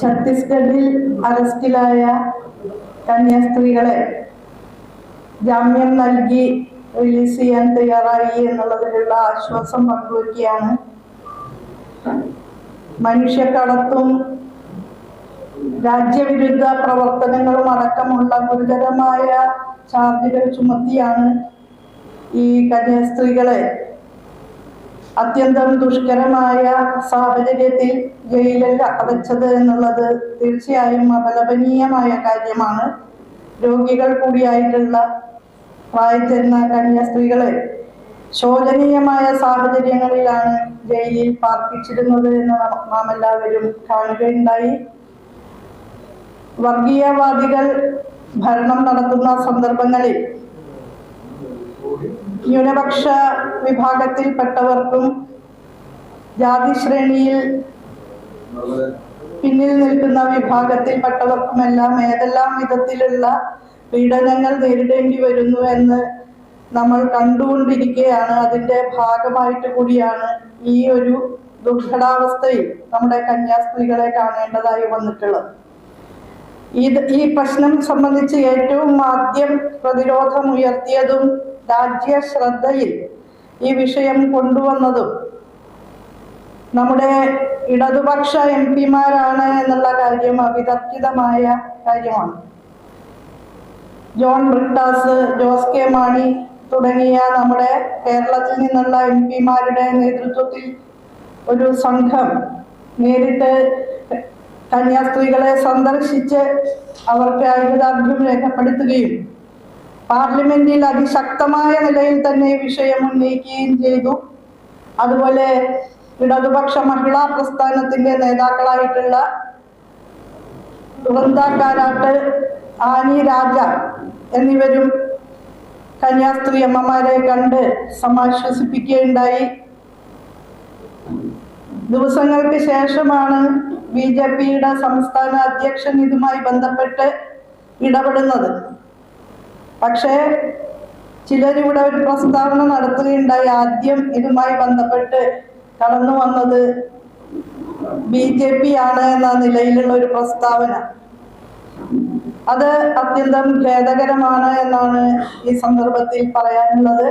ഛത്തീസ്ഗഡിൽ അറസ്റ്റിലായ കന്യാസ്ത്രീകളെ ജാമ്യം നൽകി റിലീസ് ചെയ്യാൻ തയ്യാറായി എന്നുള്ളതിലുള്ള ആശ്വാസം പങ്കുവയ്ക്കുകയാണ് മനുഷ്യക്കടത്തും രാജ്യവിരുദ്ധ പ്രവർത്തനങ്ങളും അടക്കമുള്ള ഗുരുതരമായ ചാർജുകൾ ചുമത്തിയാണ് ഈ കന്യാസ്ത്രീകളെ അത്യന്തം ദുഷ്കരമായ സാഹചര്യത്തിൽ ജയിലിൽ അടച്ചത് എന്നുള്ളത് തീർച്ചയായും അപലപനീയമായ കാര്യമാണ്. രോഗികൾ കൂടിയായിട്ടുള്ള വായിച്ചിരുന്ന കന്യാസ്ത്രീകളെ ശോചനീയമായ സാഹചര്യങ്ങളിലാണ് ജയിലിൽ പാർപ്പിച്ചിരുന്നത് എന്ന് നാം എല്ലാവരും കാണുകയുണ്ടായി. വർഗീയവാദികൾ ഭരണം നടത്തുന്ന സന്ദർഭങ്ങളിൽ ന്യൂനപക്ഷ വിഭാഗത്തിൽപ്പെട്ടവർക്കും ജാതി ശ്രേണിയിൽ പിന്നിൽ നിൽക്കുന്ന വിഭാഗത്തിൽപ്പെട്ടവർക്കുമെല്ലാം ഏതെല്ലാം വിധത്തിലുള്ള പീഡനങ്ങൾ നേരിടേണ്ടി വരുന്നു എന്ന് നമ്മൾ കണ്ടുകൊണ്ടിരിക്കുകയാണ്. അതിന്റെ ഭാഗമായിട്ട് കൂടിയാണ് ഈ ഒരു ദുർഘടാവസ്ഥയിൽ നമ്മുടെ കന്യാസ്ത്രീകളെ കാണേണ്ടതായി വന്നിട്ടുള്ളത്. ഇത് ഈ പ്രശ്നം സംബന്ധിച്ച് ഏറ്റവും ആദ്യം പ്രതിരോധം ഉയർത്തിയതും രാജ്യ ശ്രദ്ധയിൽ ഈ വിഷയം കൊണ്ടുവന്നതും നമ്മുടെ ഇടതുപക്ഷ എം പിമാരാണ് എന്നുള്ള കാര്യം അവിതർക്കിതമായ കാര്യമാണ്. ജോൺ ബ്രിട്ടാസ് ജോസ് കെ മാണി തുടങ്ങിയ നമ്മുടെ കേരളത്തിൽ നിന്നുള്ള എം പിമാരുടെ നേതൃത്വത്തിൽ ഒരു സംഘം നേരിട്ട് കന്യാസ്ത്രീകളെ സന്ദർശിച്ച് അവർക്ക് ഐക്യദാർഢ്യം രേഖപ്പെടുത്തുകയും പാർലമെന്റിൽ അതിശക്തമായ നിലയിൽ തന്നെ വിഷയം ഉന്നയിക്കുകയും ചെയ്തു. അതുപോലെ ഇടതുപക്ഷ മഹിളാ പ്രസ്ഥാനത്തിന്റെ നേതാക്കളായിട്ടുള്ള വൃന്ദാക്കാരാട്ട് ആനി രാജ എന്നിവരും കന്യാസ്ത്രീ അമ്മമാരെ കണ്ട് സമാശ്വസിപ്പിക്കുകയുണ്ടായി. ദിവസങ്ങൾക്ക് ശേഷമാണ് ബി ജെ പിയുടെ സംസ്ഥാന അധ്യക്ഷൻ ഇതുമായി ബന്ധപ്പെട്ട് ഇടപെടുന്നത്. പക്ഷേ ചിലരിവിടെ ഒരു പ്രസ്താവന നടത്തുകയുണ്ടായി. ആദ്യം ഇതുമായി ബന്ധപ്പെട്ട് കടന്നു വന്നത് ബി ജെ പി ആണ് എന്ന നിലയിലുള്ള ഒരു പ്രസ്താവന. അത് അത്യന്തം ഖേദകരമാണ് എന്നാണ് ഈ സന്ദർഭത്തിൽ പറയാനുള്ളത്.